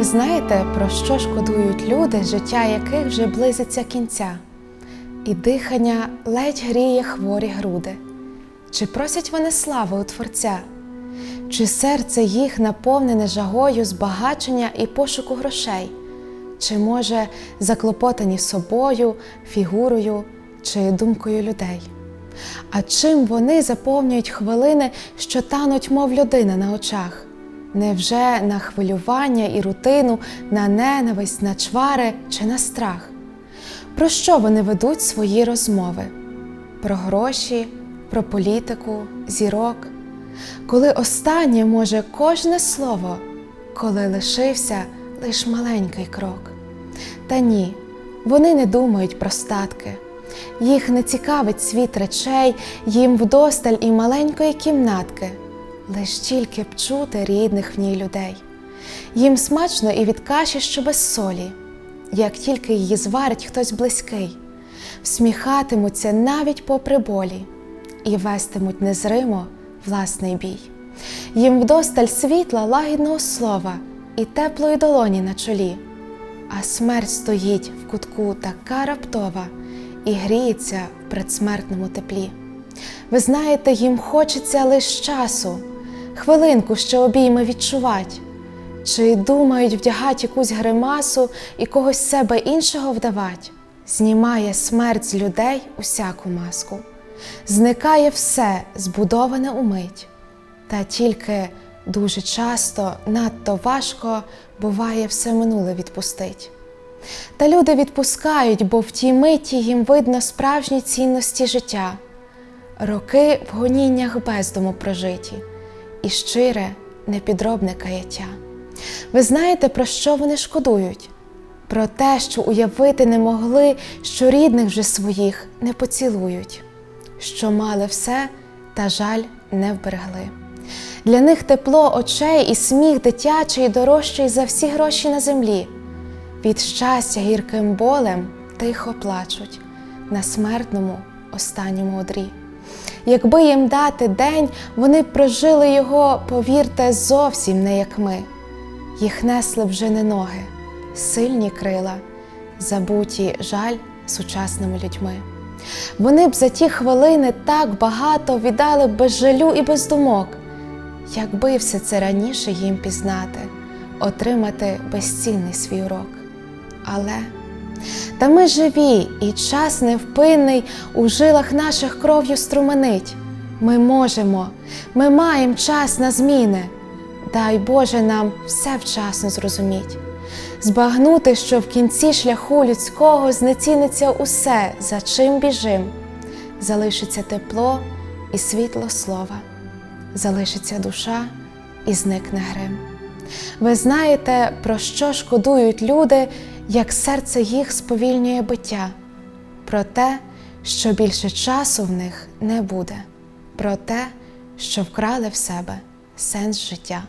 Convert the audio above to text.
Ви знаєте, про що шкодують люди, життя яких вже близиться кінця, і дихання ледь гріє хворі груди? Чи просять вони слави у Творця? Чи серце їх наповнене жагою збагачення і пошуку грошей? Чи, може, заклопотані собою, фігурою чи думкою людей? А чим вони заповнюють хвилини, що тануть, мов людина на очах? Невже на хвилювання і рутину, на ненависть, на чвари чи на страх? Про що вони ведуть свої розмови? Про гроші, про політику, зірок? Коли останнє може кожне слово, коли лишився лиш маленький крок. Та ні, вони не думають про статки. Їх не цікавить світ речей, їм вдосталь і маленької кімнатки, лиш тільки б чути рідних в ній людей. Їм смачно і від каші, що без солі, як тільки її зварить хтось близький, всміхатимуться навіть попри болі і вестимуть незримо власний бій. Їм вдосталь світла лагідного слова і теплої долоні на чолі, а смерть стоїть в кутку така раптова і гріється в предсмертному теплі. Ви знаєте, їм хочеться лиш часу, хвилинку, що обійми відчувать, чи думають вдягать якусь гримасу і когось себе іншого вдавать, знімає смерть з людей усяку маску, зникає все, збудоване умить, та тільки дуже часто, надто важко буває все минуле відпустить. Та люди відпускають, бо в тій миті їм видно справжні цінності життя, роки в гоніннях бездому прожиті і щире непідробне каяття. Ви знаєте, про що вони шкодують? Про те, що уявити не могли, що рідних вже своїх не поцілують, що мали все, та жаль не вберегли. Для них тепло очей і сміх дитячий дорожчий за всі гроші на землі. Від щастя гірким болем тихо плачуть на смертному останньому одрі. Якби їм дати день, вони б прожили його, повірте, зовсім не як ми. Їх несли вже не ноги, сильні крила, забуті жаль сучасними людьми. Вони б за ті хвилини так багато віддали без жалю і без думок, якби все це раніше їм пізнати, отримати безцінний свій урок. Але та ми живі, і час невпинний у жилах наших кров'ю струменить. Ми можемо, ми маємо час на зміни. Дай Боже нам все вчасно зрозуміть, збагнути, що в кінці шляху людського знеціниться усе, за чим біжим, залишиться тепло і світло слова, залишиться душа і зникне грим. Ви знаєте, про що шкодують люди, як серце їх сповільнює биття, про те, що більше часу в них не буде, про те, що вкрали в себе сенс життя.